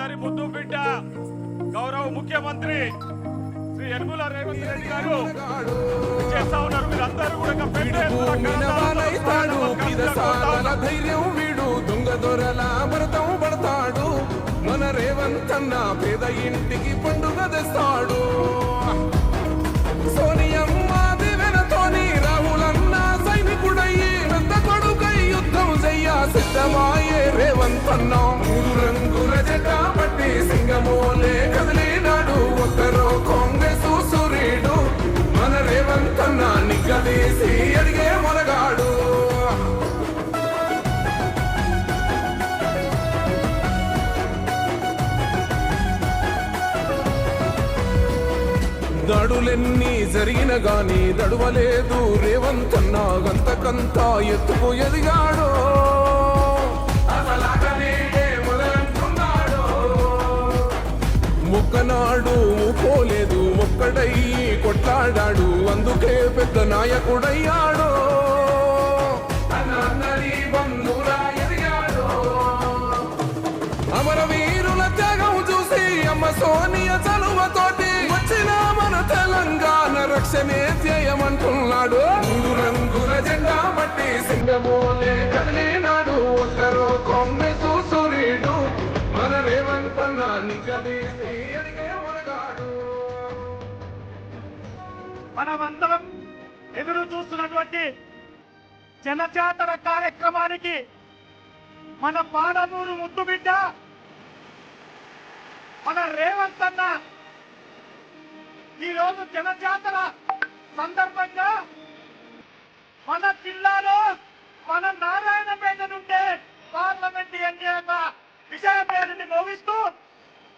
మనందరి ముద్దు బిడ్డ. గౌరవ ముఖ్యమంత్రి శ్రీ యనమల రేవంత్ రెడ్డి గారు. చేస్తా ఉన్నారు మీరందరూ కూడా ధైర్యం వీడు దొంగ దొరల అమృతం పడతాడు. మన రేవంత్ అన్న పేద ఇంటికి పండుగ తెస్తాడు. సోనియమ్మ దాడులెన్ని జరిగిన గాని దడువలేదు రేవంత్ అన్న గంతకంతా ఎత్తుకు ఎదిగాడు. పోలేదు ఒక్కడై కొట్లాడాడు అందుకే పెద్ద నాయకుడయ్యాడు. అమరవీరుల త్యాగం చూసి అమ్మ సోనియ చలువతోటి తెలంగాణ రక్షణే ధ్యేయమంటున్నాడు. మూడు రంగుల జెండా బట్టి సింగమోలే నాడు ఒక్కరో కాంగ్రెస్ సూర్యుడు మన రేవంత్ అన్న నిగదీసి మనమందరం ఎదురు చూస్తున్నటువంటి జనజాతర కార్యక్రమానికి మన పాడనూరు ముద్దు బిడ్డ మన రేవంత్ అన్న ఈరోజు జనజాతర సందర్భంగా మన జిల్లాలో మన నారాయణపేట నుండే పార్లమెంట్ ఎన్నిక విషయ పేరుని మోగిస్తూ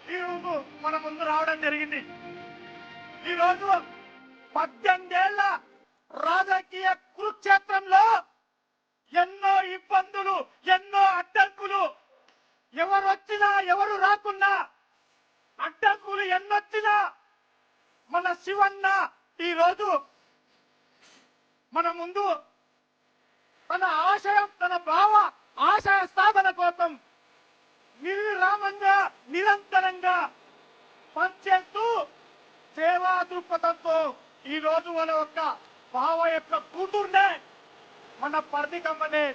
ఈరోజు మన ముందు రావడం జరిగింది. ఈరోజు పద్దెనిమిదేళ్ళ రాజకీయ కురుక్షేత్రంలో ఎన్నో ఇబ్బందులు ఎన్నో అడ్డంకులు ఎవరు వచ్చినా ఎవరు రాకున్నా అడ్డంకులు ఎన్నొచ్చినా మన శివన్న ఈరోజు మన ముందు తన ఆశయం తన భావ ఆశయ సాధన కోసం నిర్విరామంగా నిరంతరంగా పనిచేస్తూ సేవా దృక్పథంతో ఈ రోజు మన యొక్క భావ యొక్క కూతుర్నే మన పరిధికమ్మనే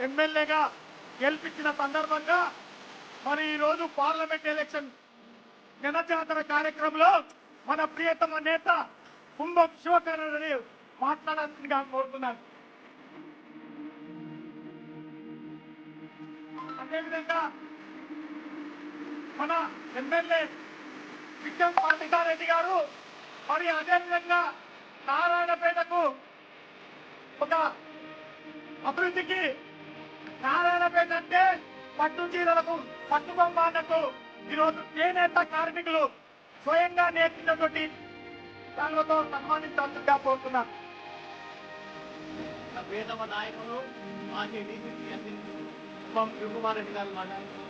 ఎమ్మెల్యేగా గెలిపించిన సందర్భంగా మరి ఈరోజు పార్లమెంట్ ఎలక్షన్ జనజాతర కార్యక్రమంలో మన ప్రియతమ నేత కుంభం శివకరణని మాట్లాడాల్సిందిగా కోరుతున్నాను. అదేవిధంగా మన ఎమ్మెల్యే విక్రమ్ పాటికారెడ్డి గారు మరి అదేవిధంగా నారాయణపేటకు ఒక అభివృద్ధికి నారాయణపేట అంటే పట్టు చీరలకు పట్టుబొమ్మ అన్నట్టు ఈరోజు చేనేత కార్మికులు స్వయంగా నేర్చినటువంటి దానితో సన్మానించాల్సిందిగా కోరుతున్నారు వేదవ నాయకులు మాజీ డీసీసీ అధ్యక్షులు కుమ్మం శివకుమార్ రెడ్డి గారు మాట్లాడుతున్నారు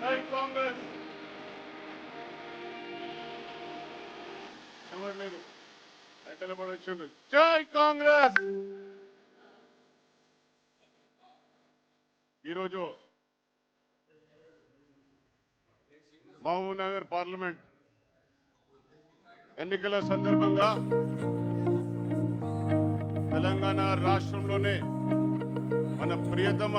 జై కాంగ్రెస్ ఎవరు లేరు వెంటనే పడొచ్చింది జై కాంగ్రెస్ ఈరోజు మహబూబ్ నగర్ పార్లమెంట్ ఎన్నికల సందర్భంగా తెలంగాణ రాష్ట్రంలోనే మన ప్రియతమ